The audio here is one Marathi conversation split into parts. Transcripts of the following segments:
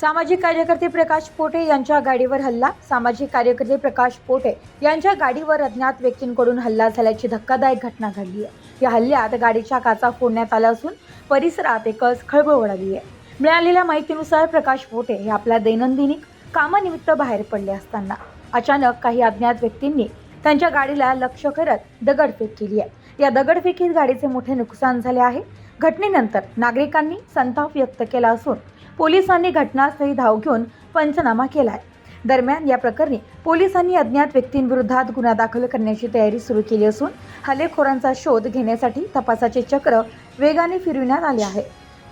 सामाजिक कार्यकर्ते प्रकाश पोटे यांच्या गाडीवर हल्ला. सामाजिक कार्यकर्ते प्रकाश पोटे यांच्या गाडीवर अज्ञात व्यक्तींकडून हल्ला झाल्याची धक्कादायक घटना घडली आहे. या हल्ल्यात गाडीच्या काचा फोडण्यात आल्या असून परिसरात एकच खळबळ उडाली आहे. मिळालेल्या माहितीनुसार प्रकाश पोटे हे आपल्या दैनंदिनिक कामानिमित्त बाहेर पडले असताना अचानक काही अज्ञात व्यक्तींनी त्यांच्या गाडीला लक्ष करत दगडफेक केली आहे. या दगडफेकीत गाडीचे मोठे नुकसान झाले आहे. घटनेनंतर नागरिकांनी संताप व्यक्त केला असून पोलिसांनी घटनास्थळी धाव घेऊन पंचनामा केला आहे दरम्यान या प्रकरणी पोलिसांनी अज्ञात व्यक्तींविरोधात गुन्हा दाखल करण्याची तयारी सुरू केली असून हल्लेखोरांचा शोध घेण्यासाठी तपासाचे चक्र वेगाने फिरविण्यात आले आहे.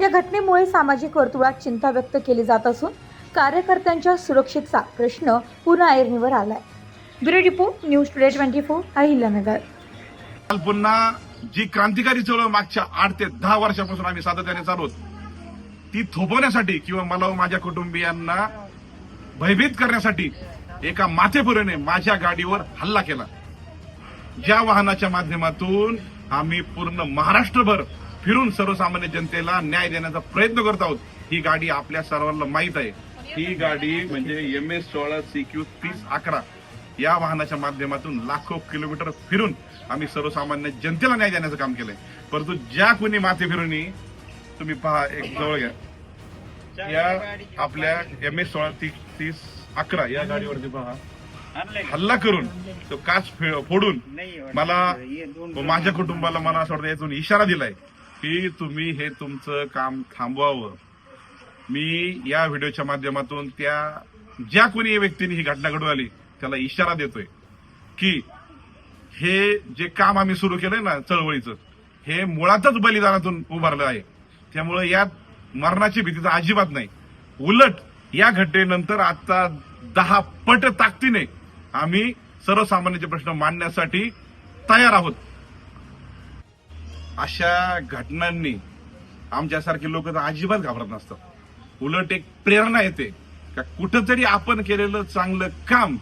या घटनेमुळे सामाजिक वर्तुळात चिंता व्यक्त केली जात असून कार्यकर्त्यांच्या सुरक्षेचा प्रश्न पुन्हा ऐरणीवर आलाय. Bureau report news today twenty four Ahilyanagar. पुन्हा जी क्रांतिकारी चळवळ मागच्या आठ ते दहा वर्षापासून आम्ही सातत्याने चालू ती थोपवण्यासाठी किंवा मला व माझ्या कुटुंबियांना भयभीत करण्यासाठी एका माथेपुरेने माझ्या गाडीवर हल्ला केला. ज्या वाहनाच्या माध्यमातून आम्ही पूर्ण महाराष्ट्रभर फिरून सर्वसामान्य जनतेला न्याय देण्याचा प्रयत्न करत आहोत ही गाडी आपल्या सर्वांना माहीत आहे. ही गाडी म्हणजे एम एस सोळा सी क्यू तीस अकरा या वाहनाच्या माध्यमातून लाखो किलोमीटर फिरून आम्ही सर्वसामान्य जनतेला न्याय देण्याचं काम केलंय. परंतु ज्या कोणी माथे फिरूनी तुम्ही पहा एक जवळ घ्या. या आपल्या एम एस सोळा तीस तीस अकरा या गाडीवरती पहा. हल्ला करून तो काच फे- फोडून मला माझ्या कुटुंबाला मला असं वाटतं यातून इशारा दिलाय की तुम्ही हे तुमचं काम थांबवावं. मी या व्हिडिओच्या माध्यमातून त्या ज्या कोणी व्यक्तीने ही घटना घडून आली त्याला इशारा देतोय की हे जे काम आम्ही सुरू केलंय ना चळवळीचं हे मुळातच बलिदानातून उभारलं आहे. त्यामुळे यात मरणाची भीती तर अजिबात नाही. उलट या घटनेनंतर आता दहा पट ताकदीने आम्ही सर्वसामान्यांचे प्रश्न मांडण्यासाठी तयार आहोत. अशा घटनांनी आमच्यासारखे लोक तर अजिबात घाबरत नसतात. उलट एक प्रेरणा येते का कुठंतरी आपण केलेलं चांगलं काम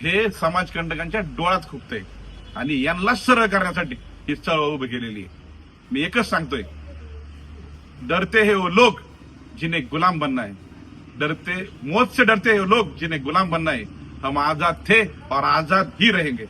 हे समाजकंटकांच्या डोळ्यात खुपतंय. आणि यांना सरळ करण्यासाठी ही चळवळ उभी केलेली आहे. मी एकच सांगतोय. डरते हैं वो लोग जिन्हें गुलाम बनना है। डरते मौत से डरते हैं वो लोग जिन्हें गुलाम बनना है। हम आजाद थे और आजाद ही रहेंगे।